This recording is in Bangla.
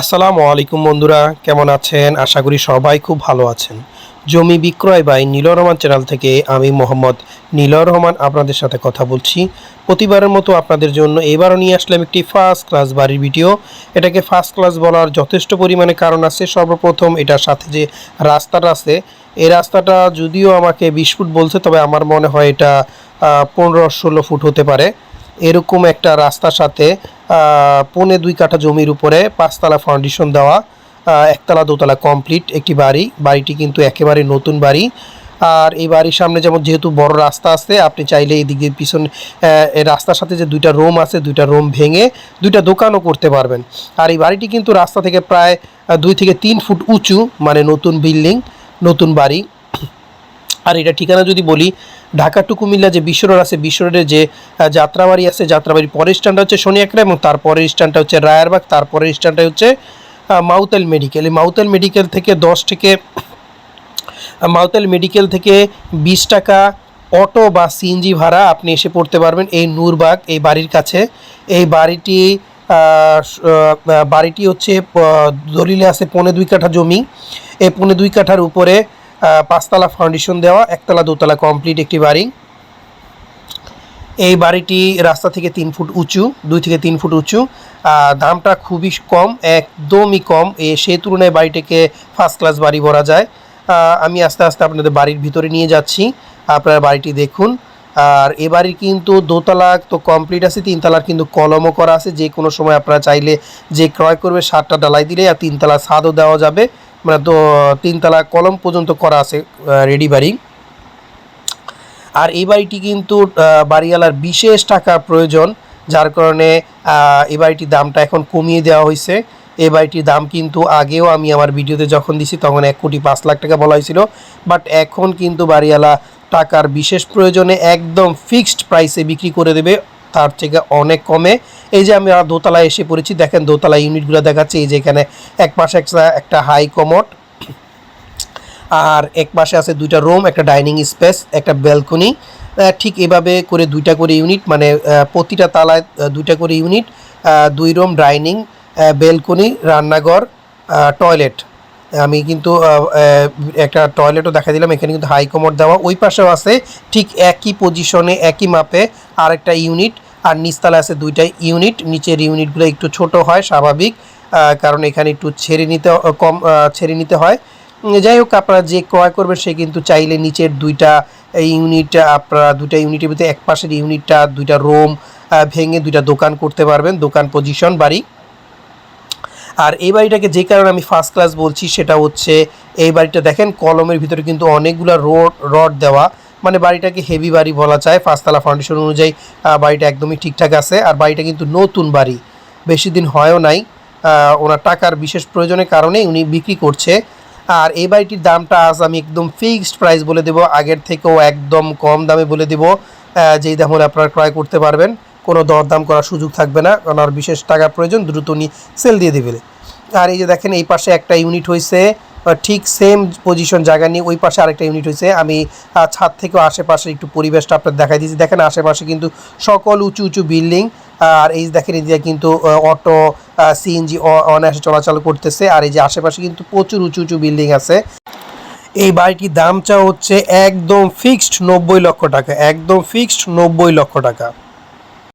আসসালামু আলাইকুম বন্ধুরা, কেমন আছেন? আশা করি সবাই খুব ভালো আছেন। জমি বিক্রয় বাই নীলর রহমান চ্যানেল থেকে আমি মোহাম্মদ নীলর রহমান আপনাদের সাথে কথা বলছি। প্রতিবারের মতো আপনাদের জন্য এবারও নিয়ে আসলাম একটি ফার্স্ট ক্লাস বাড়ির ভিডিও এটাকে ফার্স্ট ক্লাস বলার যথেষ্ট পরিমাণে কারণ আছে। সর্বপ্রথম এটার সাথে যে রাস্তাটা আছে, এই রাস্তাটা যদিও আমাকে বিশ ফুট বলছে, তবে আমার মনে হয় এটা পনেরো ষোলো ফুট হতে পারে। এরকম একটা রাস্তার সাথে পৌনে দুই কাঠা জমির উপরে পাঁচতলা ফাউন্ডেশন দেওয়া একতলা দোতলা কমপ্লিট একটি বাড়ি। বাড়িটি কিন্তু একেবারে নতুন বাড়ি। আর এই বাড়ির সামনে যেমন যেহেতু বড় রাস্তা আছে আপনি চাইলে এই দিকে পিছন আহ, এই রাস্তার সাথে যে দুইটা রুম আছে দুইটা রুম ভেঙে দুইটা দোকানও করতে পারবেন। আর এই বাড়িটি কিন্তু রাস্তা থেকে প্রায় দুই থেকে তিন ফুট উঁচু মানে নতুন বিল্ডিং নতুন বাড়ি। আর এটা ঠিকানা যদি বলি, ঢাকা টু কুমিল্লা যে বিশ্ব রোড আছে বিশ্ব রোডের যে যাত্রাবাড়ি আছে, যাত্রাবাড়ির পরের স্ট্যান্ডটা হচ্ছে শনিয়াকড়া এবং তারপরের স্ট্যান্ডটা হচ্ছে রায়ারবাগ তারপরের স্ট্যান্ডটা হচ্ছে মাউতেল মেডিকেল। এই মাউতেল মেডিকেল থেকে দশ থেকে মাউতেল মেডিকেল থেকে বিশ টাকা অটো বা সিএনজি ভাড়া আপনি এসে পড়তে পারবেন এই নূরবাগ, এই বাড়ির কাছে। এই বাড়িটি বাড়িটি হচ্ছে দলিলে আছে পৌনে দুই কাঠা জমি। এই পৌনে দুই কাঠার উপরে পাঁচতলা ফাউন্ডেশন দেওয়া, একতলা, দোতলা কমপ্লিট একটি বাড়ি। এই বাড়িটি রাস্তা থেকে তিন ফুট উঁচু, দুই থেকে তিন ফুট উঁচু। দামটা খুবই কম, একদমই কম। এ, সে তুলনায় বাড়িটাকে ফার্স্ট ক্লাস বাড়ি বলা যায়। আমি আস্তে আস্তে আপনাদের বাড়ির ভিতরে নিয়ে যাচ্ছি। আপনারা বাড়িটি দেখুন। আর এ বাড়ির কিন্তু দোতলা তো কমপ্লিট আছে, তিনতলার কিন্তু কলমও করা আছে। যে কোনো সময় আপনারা চাইলে যে ক্রয় করবে সাতটা ডালাই দিলে আর তিনতলা ছাদও দেওয়া যাবে। মানে তো তিনতলা কলম পর্যন্ত করা আছে রেডি বাড়ি। আর এই বাড়িটি কিন্তু বাড়িওয়ালার বিশেষ টাকার প্রয়োজন, যার কারণে এই বাড়িটির দামটা এখন কমিয়ে দেওয়া হয়েছে। এই বাড়িটির দাম কিন্তু আগেও আমি আমার ভিডিওতে যখন দিছি, তখন এক কোটি পাঁচ লাখ টাকা বলা হয়েছিল। বাট এখন কিন্তু বাড়িওয়ালা টাকার বিশেষ প্রয়োজনে একদম ফিক্সড প্রাইসে বিক্রি করে দেবে। তার থেকে অনেক কমে। এই যে আমি দোতলায় এসে পড়েছি, দেখেন দোতলা ইউনিটগুলো দেখাচ্ছে, এই যে এখানে এক পাশে একটা হাই কমোড আর এক পাশে আছে দুইটা রুম একটা ডাইনিং স্পেস একটা ব্যালকনি ঠিক এভাবে করে দুইটা করে ইউনিট মানে প্রতিটা তালায় দুইটা করে ইউনিট দুই রুম ডাইনিং ব্যালকনি রান্নাঘর টয়লেট আমি কিন্তু একটা টয়লেটও দেখা দিলাম, এখানে কিন্তু হাই দেওয়া। ওই পাশেও আছে ঠিক একই পজিশনে একই মাপে আরেকটা ইউনিট আর নিচতলা আছে দুইটা ইউনিট, নিচের ইউনিটগুলো একটু ছোট হয়, স্বাভাবিক কারণ এখানে একটু ছেড়ে নিতে কম ছেড়ে নিতে হয়। যাই হোক, আপনারা যে ক্রয় করবেন সে কিন্তু চাইলে নিচের দুইটা ইউনিট, আপনারা দুইটা ইউনিটের ভিতরে এক পাশের ইউনিটটা, দুইটা রোম ভেঙে দুইটা দোকান করতে পারবেন, দোকান পজিশন, বাড়ি। আর এই বাড়িটাকে যে কারণে আমি ফার্স্ট ক্লাস বলছি, সেটা হচ্ছে এই বাড়িটা দেখেন, কলমের ভিতরে কিন্তু অনেকগুলো রড রড দেওয়া। মানে বাড়িটাকে হেভি বাড়ি বলা যায়। পাঁচতলা ফাউন্ডেশন অনুযায়ী বাড়িটা একদমই ঠিকঠাক আছে। আর বাড়িটা কিন্তু নতুন বাড়ি। বেশি দিন হয়ও নাই। ওনার টাকার বিশেষ প্রয়োজনের কারণে উনি বিক্রি করছে। আর এই বাড়িটির দামটা আজ আমি একদম ফিক্সড প্রাইস বলে দেবো। আগের থেকেও একদম কম দামে বলে দেবো। যেই দাম হলে আপনারা ক্রয় করতে পারবেন, কোনো দরদাম করার সুযোগ থাকবে না। ওনার বিশেষ টাকার প্রয়োজন, দ্রুত উনি সেল দিয়ে দেবে আর এই যে দেখেন, এই পাশে একটা ইউনিট হয়েছে। ঠিক সেম পজিশন জায়গা নিয়ে ওই পাশে আরেকটা ইউনিট হয়েছে। আমি ছাদ থেকেও আশেপাশে একটু পরিবেশটা আপনার দেখাই দিয়েছি। দেখেন আশেপাশে কিন্তু সকল উঁচু উঁচু বিল্ডিং আর এই দেখেন যে কিন্তু অটো সিএনজি অনায়াসে চলাচল করতেছে। আর এই যে আশেপাশে কিন্তু প্রচুর উঁচু উঁচু বিল্ডিং আছে। এই বাড়িটির দামটা হচ্ছে একদম ফিক্সড নব্বই লক্ষ টাকা, একদম ফিক্সড নব্বই লক্ষ টাকা।